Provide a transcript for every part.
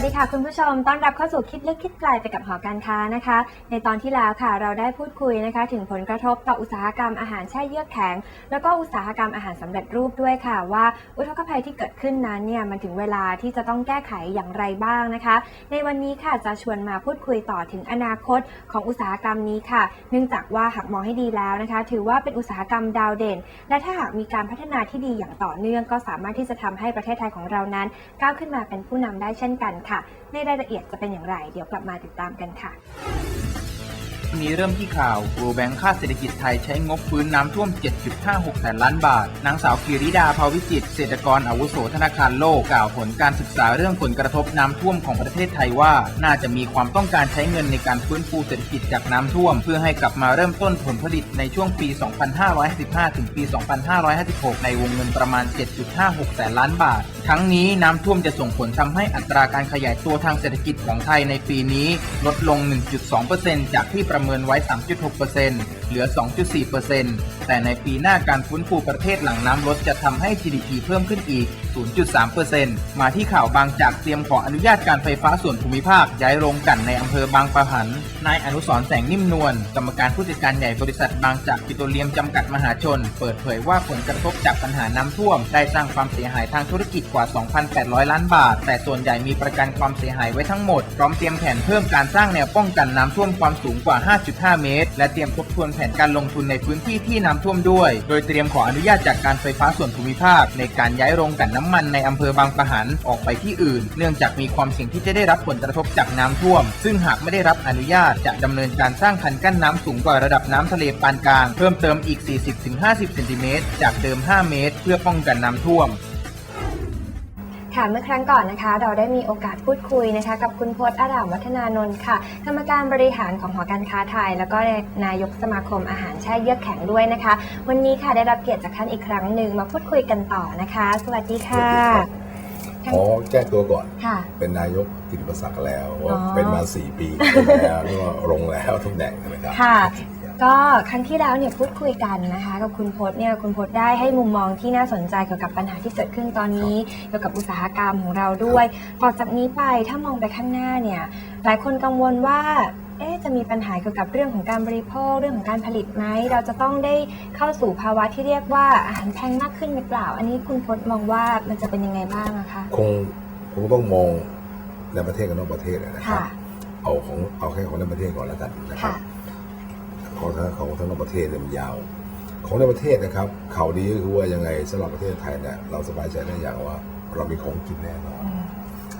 วัสดีค่ะคุณผู้ชม ต้อนรับเข้าสู่คิดลึกคิดไกลไปกับหอการค้านะคะ ในตอนที่แล้วค่ะเราได้พูดคุยนะคะ ถึงผลกระทบต่ออุตสาหกรรมอาหารแช่เยือกแข็ง แล้วก็อุตสาหกรรมอาหารสำเร็จรูปด้วยค่ะ ว่าอุทกภัยที่เกิดขึ้นนั้นเนี่ยมันถึงเวลาที่จะต้องแก้ไขอย่างไรบ้างนะคะ ในวันนี้ค่ะจะชวนมาพูดคุยต่อถึงอนาคตของอุตสาหกรรมนี้ค่ะ เนื่องจากว่าหากมองให้ดีแล้วนะคะ ถือว่าเป็นอุตสาหกรรมดาวเด่น และถ้าหากมีการพัฒนาที่ดีอย่างต่อเนื่อง ก็สามารถที่จะทำให้ประเทศไทยของเรานั้น ก้าวขึ้นมาเป็นผู้นำได้เช่นกันค่ะในรายละเอียดจะเป็นอย่างไร เดี๋ยวกลับมาติดตามกันค่ะ มีเริ่มที่ข่าว World Bank ค่าเศรษฐกิจไทยใช้งบฟื้นน้ำท่วม 7.56 แสนล้านบาท นางสาวกิริดาภาวิจิตเศรษฐกรอาวุโสธนาคารโลกกล่าวผลการศึกษาเรื่องผลกระทบน้ำท่วมของประเทศไทยว่า น่าจะมีความต้องการใช้เงินในการฟื้นฟูเศรษฐกิจจากน้ำท่วม เพื่อให้กลับมาเริ่มต้นผลผลิตในช่วงปี 2555 ถึงปี 2556 ในวงเงินประมาณ 7.56 แสนล้านบาท ทั้งนี้น้ำท่วมจะส่งผลทำให้อัตราการขยายตัวทางเศรษฐกิจของไทยในปีนี้ ลดลง 1.2%จากที่ประเมินไว้ 3.6%เหลือ 2.4%แต่ในปีหน้าการฟื้นฟูประเทศหลังน้ำลดจะทำให้ GDP เพิ่มขึ้นอีก 0.3%มาที่ข่าวบางจากเตรียมขออนุญาตการไฟฟ้าส่วนภูมิภาคย้ายโรงกันในอำเภอบางปะหัน นายอนุสรแสงนิ่มนวลกรรมการผู้จัดการใหญ่บริษัทบางจากปิโตรเลียมจำกัดมหาชน เปิดเผยว่าผลกระทบจากปัญหาน้ำท่วม ได้สร้างความเสียหายทางธุรกิจกว่า 2,800 ล้านบาท แต่ส่วนใหญ่มีประกันความเสียหายไว้ทั้งหมด พร้อมเตรียมแผนเพิ่มการสร้างแนวป้องกันน้ำท่วมความสูงกว่า 5.5 เมตร และเตรียมทบทวนแผนการลงทุนในพื้นที่ที่น้ำท่วมด้วย โดยเตรียมขออนุญาตจากการไฟฟ้าส่วนภูมิภาค ในการย้ายโรงกันน้ำมันในอำเภอบางปะหันออกไปที่อื่น เนื่องจากมีความเสี่ยงที่จะได้รับผลกระทบจากน้ำท่วม ซึ่งหากไม่ได้รับอนุญาตจะดำเนินการสร้างคันกั้นน้ำสูงกว่าระดับน้ำทะเลปานกลาง เพิ่มเติมอีก 40-50 เซนติเมตรจากเดิม 5 เมตร เพื่อป้องกันน้ำท่วม ค่ะเมื่อครั้งก่อนนะคะ เราได้มีโอกาสพูดคุยนะคะ กับคุณพจน์อารามวัฒนานนท์ค่ะกรรมการบริหารของหอการค้าไทย แล้วก็นายกสมาคมอาหารแช่เยือกแข็งด้วยนะคะ วันนี้ค่ะได้รับเกียรติจากท่านอีกครั้งหนึ่งมาพูดคุยกันต่อนะคะ สวัสดีค่ะขอแก้ตัวก่อนค่ะเป็นนายกกิติมศักดิ์แล้วอ๋อเป็นมาสี่ปีแล้วแล้วก็ลงแล้วทุกแดงนะครับค่ะ ก็ครั้งที่แล้วเนี่ยพูดคุยกันนะคะกับคุณพจน์เนี่ยคุณพจน์ได้ให้มุมมองที่น่าสนใจเกี่ยวกับปัญหาที่เกิดขึ้นตอนนี้ เกี่ยวกับอุตสาหกรรมของเราด้วยต่อจากนี้ไปถ้ามองไปข้างหน้าเนี่ยหลายคนกังวลว่าเอ๊ะจะมีปัญหาเกี่ยวกับเรื่องของการบริโภคเรื่องของการผลิตไหมเราจะต้องได้เข้าสู่ภาวะที่เรียกว่าอาหารแพงมากขึ้นหรือเปล่า อันนี้คุณพจน์มองว่ามันจะเป็นยังไงบ้างอะคะคงคงต้องมองในประเทศกับนอกประเทศนะครับค่ะเอาของเอาแค่ของในประเทศก่อนแล้วกันนะครับค่ะ ของทั้งของทั้งนอกประเทศเนี่ยมันยาว ของในประเทศนะครับข่าวดีก็คือว่ายังไงสำหรับประเทศไทยเนี่ยเราสบายใจได้อย่างว่า เรามีของกินแน่นอนอืม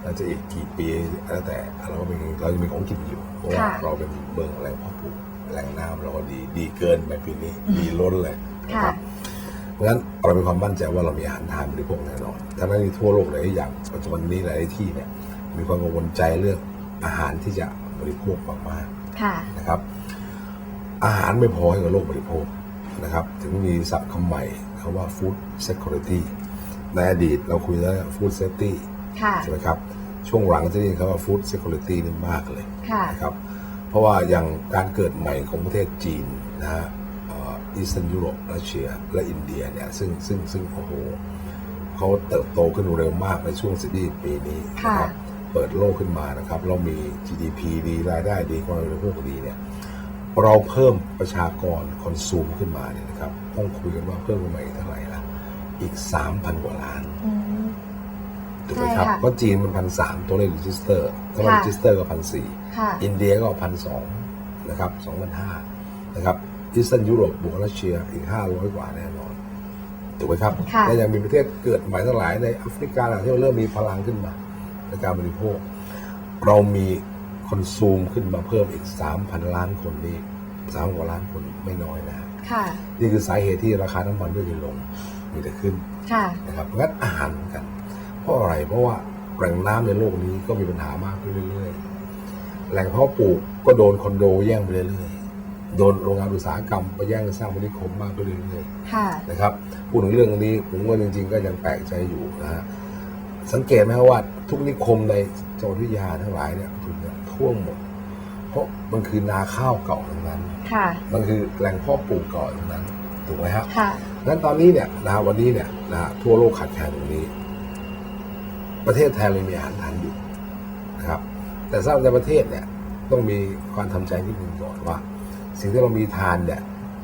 เราจะอีกกี่ปีแล้วแต่เราก็มีเรายังมีของกินอยู่ เพราะว่าค่ะเราเป็นเมืองแหล่งเพาะปลูกแหล่งน้ำเราก็ดีดีเกินไปปีนี้ดีล้นเลยนะค่ะครับเพราะฉะนั้นเรามีความมั่นใจว่าเรามีอาหารทานบริโภคแน่นอนทั้งนั้นที่ทั่วโลกหลายอย่างปัจจุบันนี้หลายที่เนี่ยมีความกังวลใจเรื่องอาหารที่จะบริโภคมากค่ะๆนะครับ อาหารไม่พอให้กับโลกบริโภคนะครับ ถึงมีศัพท์คำใหม่คำว่า food security ในอดีตเราคุยแล้ว food safety ค่ะ ใช่ไหมครับ ช่วงหลังจะได้ยินคำว่า food security นี่มากเลยค่ะ นะครับ เพราะว่าอย่างการเกิดใหม่ของประเทศจีนนะฮะอีสเทิร์นยุโรปรัสเซียและอินเดียเนี่ยซึ่งซึ่งซึ่งโอ้โหเขาเติบโตขึ้นเร็วมากในช่วงสิบปีนี้นะครับเปิดโลกขึ้นมานะครับ เรามี GDP ดีรายได้ดีความบริโภคดีเนี่ย เราเพิ่มประชากรคอนซูมขึ้นมาเนี่ยนะครับต้องคุยกันว่าเพิ่มขึ้นมาอีกเท่าไหร่ละอีก3,000กว่าล้านอืมถูกไหมครับใช่ค่ะเพราะจีนมันพันสามตัวเลขรีจิสเตอร์ถ้ามันค่ะรีจิสเตอร์ก็พันสี่ค่ะอินเดียก็พันสองนะครับสองพันห้านะครับอีสเทิร์นยุโรปบวกรัสเซียอีกห้าร้อยกว่าแน่นอนถูกไหมครับค่ะและยังมีประเทศเกิดใหม่ทั้งหลายในแอฟริกาต่างที่เริ่มมีพลังขึ้นมาในการบริโภค เรามี คอนซูมขึ้นมาเพิ่มอีก 3,000 ล้านคนนี่สามกว่าล้านคนไม่น้อยนะค่ะ นี่คือสาเหตุที่ราคาน้ำมันไม่ได้ลงมีแต่ขึ้นค่ะนะครับงั้นอาหารเหมือนกัน เพราะอะไรเพราะว่าแหล่งน้ำในโลกนี้ก็มีปัญหามากขึ้นเรื่อยๆแหล่งเพาะปลูกก็โดนคอนโดแย่งไปเรื่อยๆโดนโรงงานอุตสาหกรรมไปแย่งสร้างบริคมมากขึ้นเรื่อยค่ะๆนะครับพูดถึงเรื่องนี้ผมว่าจริง ๆ ก็ยังแปลกใจอยู่นะฮะสังเกตไหมครับว่าทุกนิคมในจังหวัดวิทยาทั้งหลายเนี่ยถูกเนี่ย ท่วมหมดเพราะมันคือนาข้าวเก่าทั้งนั้น ค่ะ มันคือแหล่งเพาะปลูกเก่าทั้งนั้น ถูกไหมครับค่ะงั้นตอนนี้เนี่ยนะวันนี้เนี่ยนะทั่วโลกขาดแคลนตรงนี้ ประเทศไทยเลยมีอาหารทานอยู่นะครับ แต่สำหรับในประเทศเนี่ยต้องมีความทำใจนิดนึงก่อนว่า สิ่งที่เรามีทานเนี่ย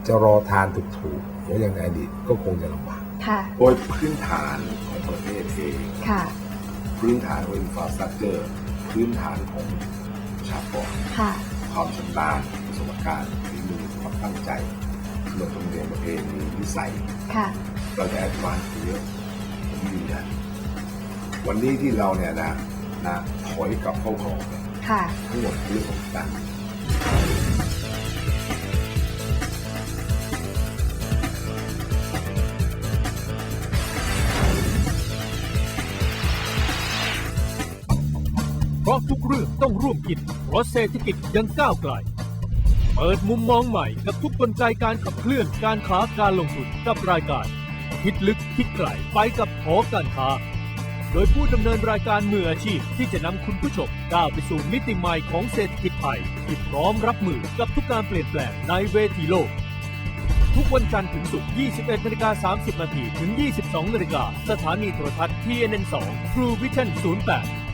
จะรอทานถูกๆเหมือนอย่างในอดีตก็คงจะลำบากค่ะโดยพื้นฐานของประเทศเองค่ะพื้นฐานของอินฟราสตรักเจอร์พื้นฐานของ ประชากรค่ะ ความชำนาญประสบการณ์ฝีมือความตั้งใจขนบธรรมเนียมประเพณีนิสัยค่ะ เราจะแอดวานซ์เยอะผมยืนยันวันนี้ที่เราเนี่ยนะนะถอยกลับเข้ากรอบเนี่ยค่ะ ทั้งหมดคือเรื่องของการ ทุกเรื่องต้องร่วมคิดเพราะเศรษฐกิจยังก้าวไกล เปิดมุมมองใหม่กับทุกกลไกการขับเคลื่อนการค้าการลงทุนกับรายการ คิดลึกคิดไกลไปกับหอการค้า โดยผู้ดำเนินรายการมืออาชีพที่จะนำคุณผู้ชมก้าวไปสู่มิติใหม่ของเศรษฐกิจไทยที่พร้อมรับมือกับทุกการเปลี่ยนแปลงในเวทีโลกทุกวันจันทร์ถึงศุกร์ 21นาฬิกา30 นาที ถึง 22นาฬิกา สถานีโทรทัศน์ TNN2 True Vision 08